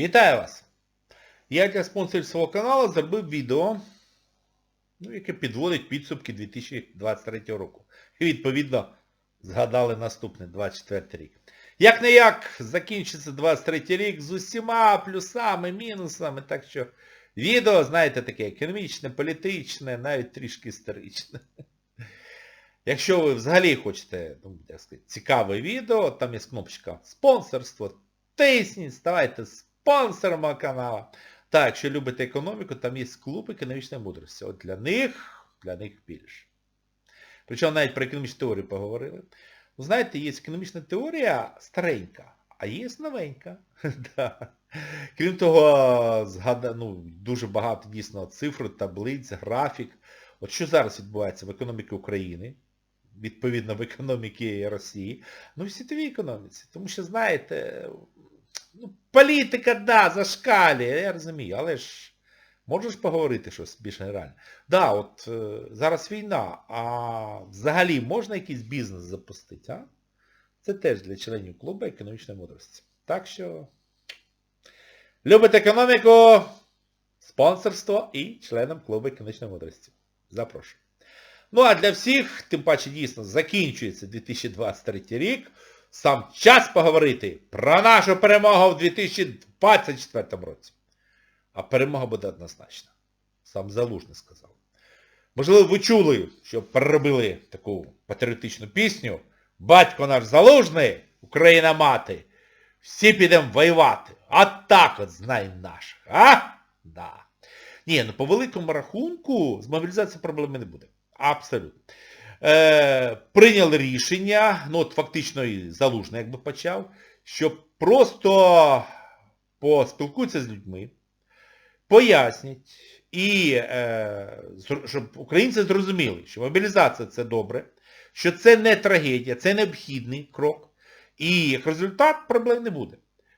Вітаю вас! Я для спонсорів свого каналу зробив відео, ну, яке підводить підсумки 2023 року. І відповідно згадали наступний 24 рік. Як не як закінчиться 23 рік з усіма плюсами, мінусами, так що відео, знаєте, таке економічне, політичне, навіть трішки історичне. Якщо ви взагалі хочете, ну, як сказати, цікаве відео, там є кнопочка спонсорство, тисніть, ставайте спонсором мого каналу. Так, якщо любите економіку, там є клуб економічної мудрості. От для них, для них більше. Причому навіть про економічну теорію поговорили. Ну, знаєте, є економічна теорія старенька, а є новенька. Крім того, ну, дуже багато дійсно цифр, таблиць, графік. От що зараз відбувається в економіці України, відповідно в економіці Росії, ну в світовій економіці. Тому що, знаєте, ну, політика, да, зашкалює, я розумію, але ж можеш поговорити щось більш генеральне. Да, от е, зараз війна, а взагалі можна якийсь бізнес запустити, а? Це теж для членів клубу економічної мудрості. Так що любите економіку, спонсорство і членом клубу економічної мудрості. Запрошую. Ну а для всіх, тим паче дійсно, закінчується 2023 рік. Сам час поговорити про нашу перемогу в 2024 році. А перемога буде однозначна. Сам Залужний сказав. Можливо, ви чули, що переробили таку патріотичну пісню. Батько наш Залужний, Україна мати, всі підемо воювати. А так от знай наших. А? Да. Ні, ну по великому рахунку з мобілізацією проблеми не буде. Абсолютно. Е, прийняли рішення, ну от фактично і Залужний якби почав, що просто поспілкуються з людьми, пояснять, і е, щоб українці зрозуміли, що мобілізація це добре, що це не трагедія, це необхідний крок. І як результат проблем не буде.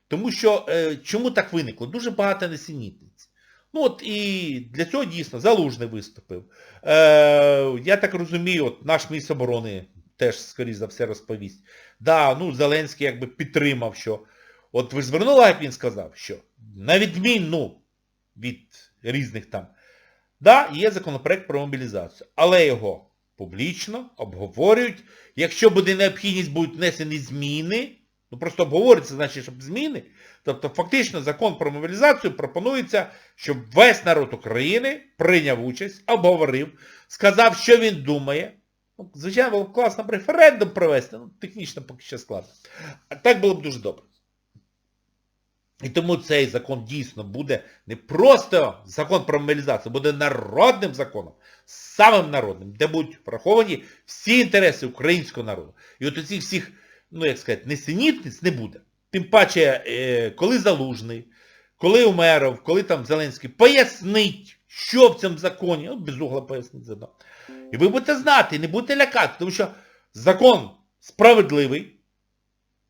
Тому що е, чому так виникло? Дуже багато несенітниць. Ну от і для цього дійсно Залужний виступив. Е, Я так розумію, от наш міністр оборони теж, скоріш за все, розповість. Да, ну Зеленський якби підтримав, що... От ви звернули, як він сказав, що на відміну від різних там, да, є законопроект про мобілізацію, але його публічно обговорюють. Якщо буде необхідність, будуть внесені зміни, ну просто обговорюється, значить, щоб зміни. Тобто фактично закон про мобілізацію пропонується, щоб весь народ України прийняв участь, обговорив, сказав, що він думає. Ну, Звичайно, було б класно б референдум провести, ну технічно поки що складно. А так було б дуже добре. І тому цей закон дійсно буде не просто закон про мобілізацію, буде народним законом, самим народним, де будуть враховані всі інтереси українського народу. І от оцих всіх, ну як сказати, несенітниць не буде. Тим паче, е, коли Залужний, коли Умеров, коли там Зеленський, пояснить, що в цьому законі, от без угла пояснить заодно. І ви будете знати, не будете лякати, тому що закон справедливий,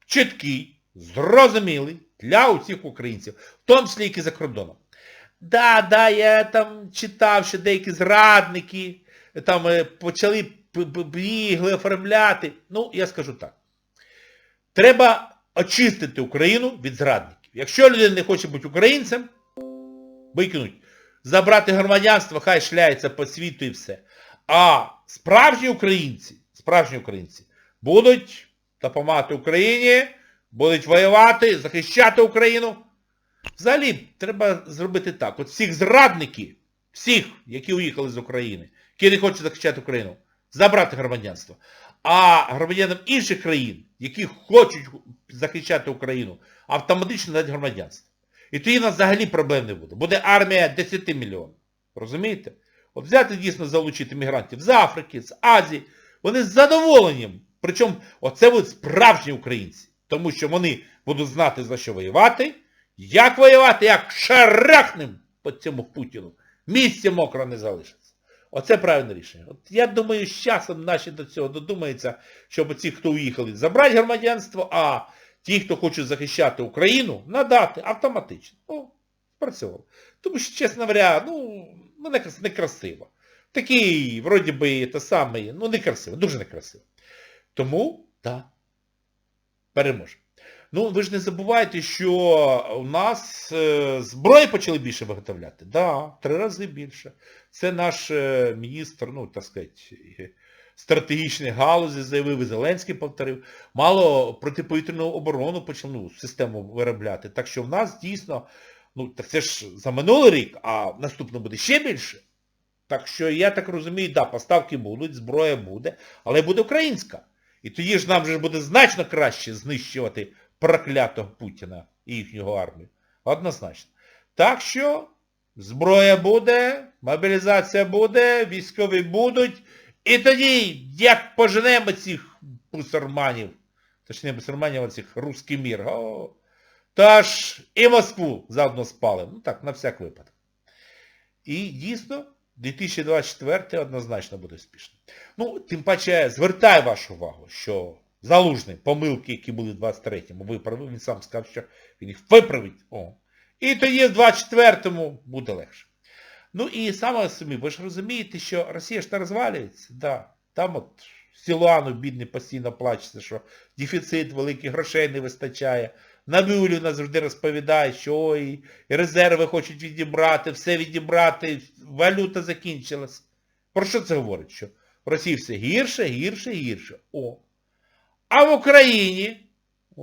чіткий, зрозумілий для усіх українців, в тому числі які за кордоном. Да, да, я там читав, що деякі зрадники там е, почали бігли оформляти. Ну, я скажу так. Треба очистити Україну від зрадників. Якщо людина не хоче бути українцем, викинуть. Забрати громадянство, хай шляється по світу і все. А справжні українці, справжні українці будуть допомагати Україні, будуть воювати, захищати Україну. Взагалі, треба зробити так. От всіх зрадників, всіх, які уїхали з України, які не хочуть захищати Україну, забрати громадянство. А громадянам інших країн, які хочуть захищати Україну, автоматично дати громадянство. І тоді нас взагалі проблем не буде. Буде армія 10 мільйонів. Розумієте? От взяти дійсно залучити мігрантів з Африки, з Азії. Вони з задоволенням. Причому оце будуть справжні українці. Тому що вони будуть знати, за що воювати, як воювати, як шарахнем по цьому Путіну. Місце мокро не залишиться. Оце правильне рішення. От я думаю, з часом наші до цього додумаються, щоб ці, хто уїхали, забрати громадянство, а ті, хто хоче захищати Україну, надати автоматично. Ну, спрацьовувало. Тому що, чесно говоря, ну, ну некрасиво. Такий, вроді би, те саме, ну некрасиво, дуже некрасиво. Тому, так, переможе. Ну, ви ж не забувайте, що у нас е, зброї почали більше виготовляти. Да, три рази більше. Це наш е, міністр, ну, так сказати, стратегічної галузі заявив, і Зеленський повторив. Мало протиповітряну оборону почали, ну, систему виробляти. Так що в нас дійсно, ну, так це ж за минулий рік, а наступно буде ще більше. Так що я так розумію, да, поставки будуть, зброя буде, але буде українська. І тоді ж нам же буде значно краще знищувати проклятого Путіна і їхнього армію. Однозначно. Так що зброя буде, мобілізація буде, військові будуть. І тоді, як поженемо цих бусурманів, точніше бусурманів, а цих русський мір, о, та ж і Москву заодно спалимо. Ну так, на всяк випадок. І дійсно, 2024 однозначно буде успішним. Ну, тим паче, звертаю вашу увагу, що Залужний, помилки, які були в 23-му, виправив, він сам сказав, що він їх виправить. О. І тоді в 24-му буде легше. Ну і саме самі, ви ж розумієте, що Росія ж не розвалюється, да. Там от Сілуану бідний постійно плачеться, що дефіцит великих грошей не вистачає. Набіуліна завжди розповідає, що ой, резерви хочуть відібрати, все відібрати, валюта закінчилась. Про що це говорить? Що в Росії все гірше, гірше, гірше. О. А в Україні, о,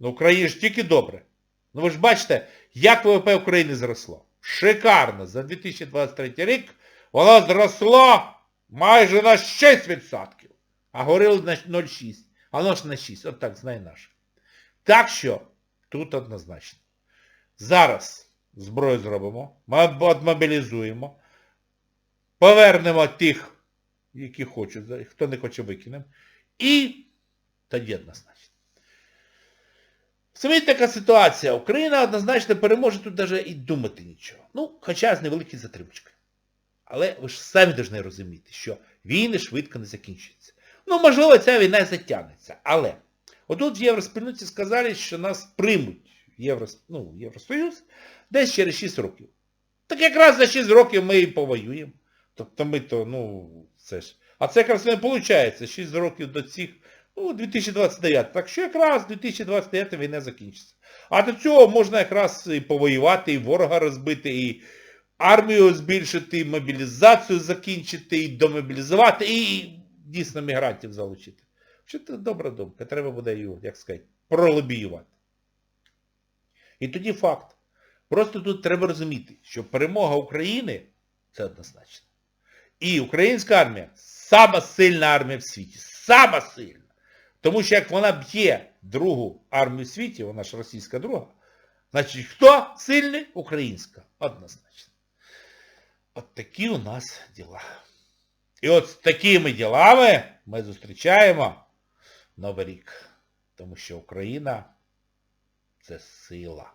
ну в Україні ж тільки добре. Ну ви ж бачите, як ВВП України зросло. Шикарно. За 2023 рік воно зросло майже на 6%. А говорили на 0,6. А воно ж на 6. От так, знає наш. Так що, тут однозначно. Зараз зброю зробимо, мобілізуємо, повернемо тих, які хочуть, хто не хоче викинемо, і тоді однозначно. Самі така ситуація. Україна однозначно переможе, тут навіть і думати нічого. Ну, хоча з невеликою затримочкою. Але ви ж самі повинні розуміти, що війни швидко не закінчуються. Ну, можливо, ця війна і затягнеться. Але отут в Євроспільноті сказали, що нас приймуть Євро, ну, Євросоюз десь через 6 років. Так якраз за 6 років ми і повоюємо. Тобто ми то, ну, це ж. А це якраз не виходить. 6 років до цих, ну, 2029. Так що якраз 2029 війна закінчиться. А до цього можна якраз і повоювати, і ворога розбити, і армію збільшити, і мобілізацію закінчити, і домобілізувати, і дійсно мігрантів залучити. Що це добра думка, треба буде її, як сказати, пролобіювати. І тоді факт. Просто тут треба розуміти, що перемога України це однозначно. І українська армія сама сильна армія в світі. Сама сильна. Тому що як вона б'є другу армію в світі, вона ж російська друга, значить хто сильний? Українська. Однозначно. От такі у нас діла. І от з такими ділами ми зустрічаємо Новий рік. Тому що Україна це сила.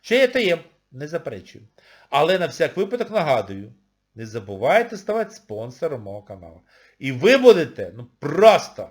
Ще є таєм, не заперечую. Але на всяк випадок нагадую, не забувайте ставати спонсором мого каналу. І ви будете, ну просто